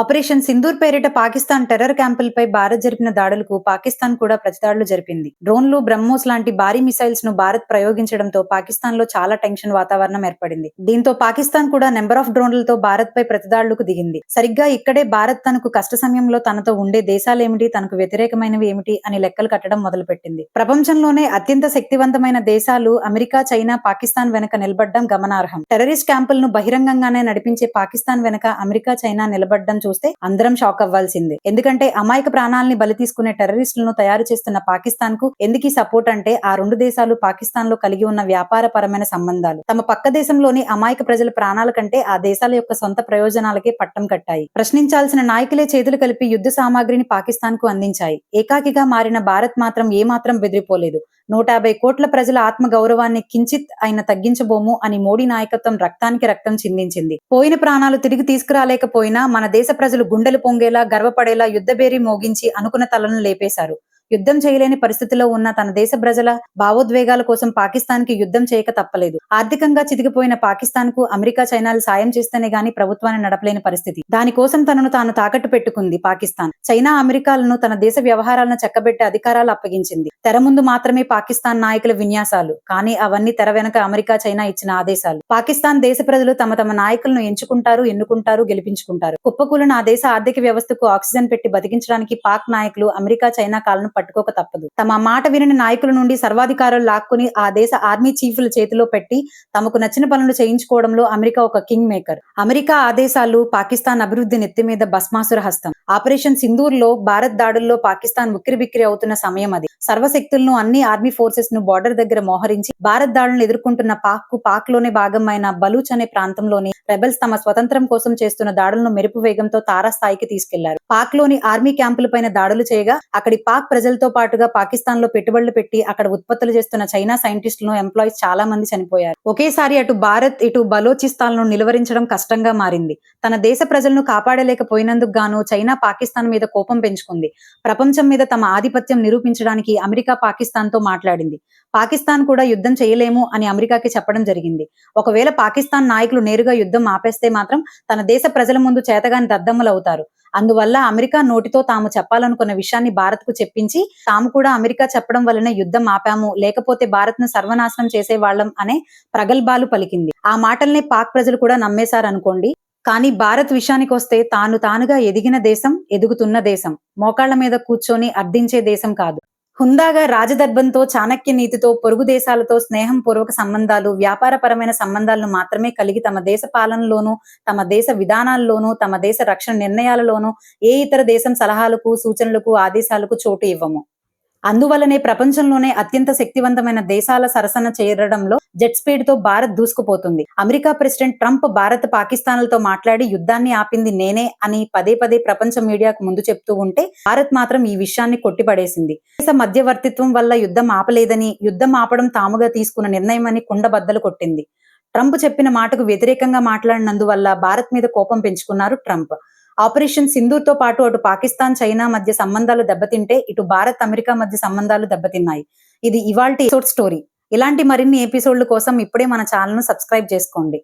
Operation Sindoor పేరిట Pakistan terror క్యాంపులపై Bharat జరిపిన దాడులకు పాకిస్తాన్ కూడా ప్రతిదాడులు జరిపింది. డ్రోన్లు బ్రహ్మోస్ లాంటి భారీ మిసైల్స్ను భారత్ ప్రయోగించడంతో పాకిస్తాన్లో చాలా టెన్షన్ వాతావరణం ఏర్పడింది. దీంతో పాకిస్తాన్ కూడా నెంబర్ ఆఫ్ డ్రోన్లతో భారత్ పై ప్రతిదాడులకు దిగింది. సరిగ్గా ఇక్కడే భారత్ తనకు కష్ట సమయంలో తనతో ఉండే దేశాలేమిటి తనకు వ్యతిరేకమైనవి ఏమిటి అని లెక్కలు కట్టడం మొదలుపెట్టింది. ప్రపంచంలోనే అత్యంత శక్తివంతమైన దేశాలు అమెరికా చైనా పాకిస్తాన్ వెనక నిలబడడం గమనార్హం. టెర్రరిస్ట్ క్యాంపులను బహిరంగంగానే నడిపించే పాకిస్తాన్ వెనక అమెరికా చైనా నిలబడడం చూస్తే అందరం షాక్ అవ్వాల్సిందే. ఎందుకంటే అమాయక ప్రాణాలని బలి తీసుకునే టెర్రరిస్టులను తయారు చేస్తున్న పాకిస్తాన్కు ఎందుకీ సపోర్ట్ అంటే ఆ రెండు దేశాలు పాకిస్తాన్లో కలిగి ఉన్న వ్యాపార పరమైన సంబంధాలు. తమ పక్క దేశంలోని అమాయక ప్రజల ప్రాణాల కంటే ఆ దేశాల యొక్క సొంత ప్రయోజనాలకే పట్టం కట్టాయి. ప్రశ్నించాల్సిన నాయకులే చేతులు కలిపి యుద్ధ సామాగ్రిని పాకిస్తాన్కు అందించాయి. ఏకాకిగా మారిన భారత్ మాత్రం ఏమాత్రం బెదిరిపోలేదు. నూట యాభై కోట్ల ప్రజల ఆత్మ గౌరవాన్ని కించిత్ అయిన తగ్గించబోము అని మోడీ నాయకత్వం రక్తానికి రక్తం చిందించింది. పోయిన ప్రాణాలు తిరిగి తీసుకురాలేకపోయినా మన దేశ ప్రజలు గుండెలు పొంగేలా గర్వపడేలా యుద్ధబేరి మోగించి అనుకున్న తలను లేపేశారు. యుద్ధం చేయలేని పరిస్థితిలో ఉన్న తన దేశ ప్రజల భావోద్వేగాల కోసం పాకిస్తాన్కి యుద్ధం చేయక తప్పలేదు. ఆర్థికంగా చితికిపోయిన పాకిస్తాన్కు అమెరికా చైనాలు సాయం చేస్తేనే గాని ప్రభుత్వాన్ని నడపలేని పరిస్థితి. దానికోసం తనను తాను తాకట్టు పెట్టుకుంది పాకిస్తాన్. చైనా అమెరికాలను తన దేశ వ్యవహారాలను చక్కబెట్టే అధికారాలు అప్పగించింది. తెర ముందు మాత్రమే పాకిస్తాన్ నాయకుల విన్యాసాలు కానీ అవన్నీ తెర వెనక అమెరికా చైనా ఇచ్చిన ఆదేశాలు. పాకిస్తాన్ దేశ ప్రజలు తమ తమ నాయకులను ఎంచుకుంటారు ఎన్నుకుంటారు గెలిపించుకుంటారు. కుప్పకూలను ఆ దేశ ఆర్థిక వ్యవస్థకు ఆక్సిజన్ పెట్టి బతికించడానికి పాక్ నాయకులు అమెరికా చైనా కాలను పట్టుకోక తప్పదు. తమ మాట వినని నాయకుల నుండి సర్వాధికారులు లాక్కుని ఆ దేశ ఆర్మీ చీఫ్ల చేతిలో పెట్టి తమకు నచ్చిన పనులు చేయించుకోవడంలో అమెరికా ఒక కింగ్ మేకర్. అమెరికా ఆదేశాలు పాకిస్తాన్ అభివృద్ధి నెత్తి మీద భస్మాసుర హస్తం. ఆపరేషన్ సింధూర్లో భారత్ దాడుల్లో పాకిస్తాన్ ఉక్కిరిబిక్కిరి అవుతున్న సమయం అది. సర్వశక్తులను అన్ని ఆర్మీ ఫోర్సెస్ను బార్డర్ దగ్గర మోహరించి భారత్ దాడులను ఎదుర్కొంటున్న పాక్కు పాక్లోనే భాగమైన బలూచ్ అనే ప్రాంతంలోని రెబల్స్ తమ స్వతంత్రం కోసం చేస్తున్న దాడులను మెరుపు వేగంతో తారాస్థాయికి తీసుకెళ్ళారు. పాక్లోని ఆర్మీ క్యాంపుల పైన దాడులు చేయగా అక్కడి పాక్ ప్రజలతో పాటుగా పాకిస్తాన్లో పెట్టుబడులు పెట్టి అక్కడ ఉత్పత్తులు చేస్తున్న చైనా సైంటిస్టులను ఎంప్లాయీస్ చాలా మంది చనిపోయారు. ఒకేసారి అటు భారత్ ఇటు బలోచిస్తాన్ నిలువరించడం కష్టంగా మారింది. తన దేశ ప్రజలను కాపాడలేకపోయినందుకు గాను చైనా పాకిస్తాన్ మీద కోపం పెంచుకుంది. ప్రపంచం మీద తమ ఆధిపత్యం నిరూపించడానికి అమెరికా పాకిస్తాన్తో మాట్లాడింది. పాకిస్తాన్ కూడా యుద్ధం చేయలేము అని అమెరికాకి చెప్పడం జరిగింది. ఒకవేళ పాకిస్తాన్ నాయకులు నేరుగా యుద్ధం ఆపేస్తే మాత్రం తన దేశ ప్రజల ముందు చేతగాని దద్దమ్మలవుతారు అందువల్ల అమెరికా నోటితో తాము చెప్పాలనుకున్న విషయాన్ని భారత్కు చెప్పించి తాము కూడా అమెరికా చెప్పడం వలన యుద్ధం ఆపాము లేకపోతే భారత్ను సర్వనాశనం చేసేవాళ్ళం అనే ప్రగల్భాలు పలికింది. ఆ మాటల్ని పాక్ ప్రజలు కూడా నమ్మేశారు అనుకోండి కానీ భారత్ విషయానికి వస్తే తాను తానుగా ఎదిగిన దేశం ఎదుగుతున్న దేశం మోకాళ్ళ మీద కూర్చొని అర్థించే దేశం కాదు. హుందాగా రాజదర్భంతో చాణక్య నీతితో పొరుగు దేశాలతో స్నేహం పూర్వక సంబంధాలు వ్యాపారపరమైన సంబంధాలను మాత్రమే కలిగి తమ దేశ పాలనలోనూ తమ దేశ విధానాల్లోనూ తమ దేశ రక్షణ నిర్ణయాలలోనూ ఏ ఇతర దేశం సలహాలకు సూచనలకు ఆదేశాలకు చోటు ఇవ్వము. అందువలనే ప్రపంచంలోనే అత్యంత శక్తివంతమైన దేశాల సరసన చేరడంలో జెట్ స్పీడ్తో భారత్ దూసుకుపోతుంది. అమెరికా ప్రెసిడెంట్ ట్రంప్ భారత్ పాకిస్తాన్లతో మాట్లాడి యుద్ధాన్ని ఆపింది నేనే అని పదే పదే ప్రపంచ మీడియాకు ముందు చెప్తూ ఉంటే భారత్ మాత్రం ఈ విషయాన్ని కొట్టిపడేసింది. దేశ మధ్యవర్తిత్వం వల్ల యుద్ధం ఆపలేదని యుద్ధం ఆపడం తాముగా తీసుకున్న నిర్ణయం అని కుండబద్దలు కొట్టింది. ట్రంప్ చెప్పిన మాటకు వ్యతిరేకంగా మాట్లాడినందువల్ల భారత్ మీద కోపం పెంచుకున్నారు ట్రంప్. ఆపరేషన్ సింధూర్తో పాటు అటు పాకిస్తాన్ చైనా మధ్య సంబంధాలు దెబ్బతింటే ఇటు భారత్ అమెరికా మధ్య సంబంధాలు దెబ్బతిన్నాయి. ఇది ఇవాల్టి ఎపిసోడ్ స్టోరీ. ఇలాంటి మరిన్ని ఎపిసోడ్ల కోసం ఇప్పుడే మన ఛానల్ను సబ్స్క్రైబ్ చేసుకోండి.